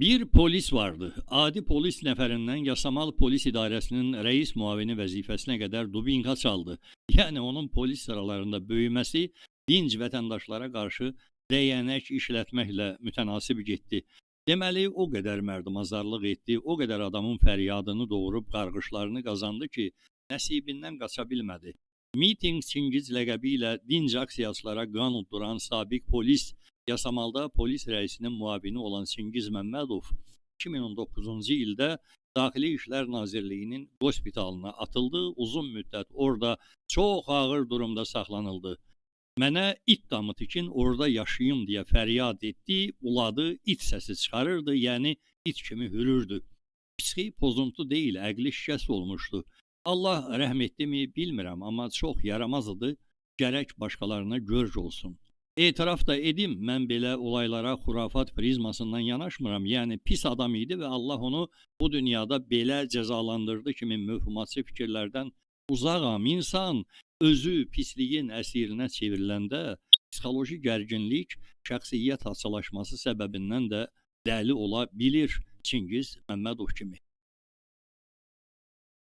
Bir polis vardı. Adi polis nəfərindən Yasamal Polis İdarəsinin rəis müavini vəzifəsinə qədər dubinka çaldı. Yəni onun polis sıralarında böyüməsi dinc vətəndaşlara qarşı dəyənək işlətməklə mütənasib getdi. Deməli, o qədər mərdimazarlıq etdi, o qədər adamın fəryadını doğurub qarğışlarını qazandı ki, nəsibindən qaça bilmədi. Miting Çingiz ləqəbi ilə dinc aksiyaçılara qan udduran sabiq polis Yasamalda polis rəisinin müavini olan Çingiz Məmmədov 2019-cu ildə Daxili İşlər Nazirliyinin qospitalına atıldı, uzun müddət orada çox ağır durumda saxlanıldı. Mənə it damı tikin, orada yaşayım deyə fəryad etdi, uladı, it səsi çıxarırdı, yəni it kimi hürürdü. Psixi pozuntu deyil, əqli şikəst olmuşdu. Allah rəhm etdimi bilmirəm, amma çox yaramaz idi. Gərək başqalarına görc olsun. Etiraf da edim, mən belə olaylara xurafat prizmasından yanaşmıram. Yəni pis adam idi və Allah onu bu dünyada belə cəzalandırdı kimi mövhumatçı fikirlərdən uzağam. İnsan özü pisliyinəsirinə çevriləndə psixoloji gərginlik şəxsiyyət haçalaşması səbəbindən də dəli ola bilir Çingiz Məmmədov kimi.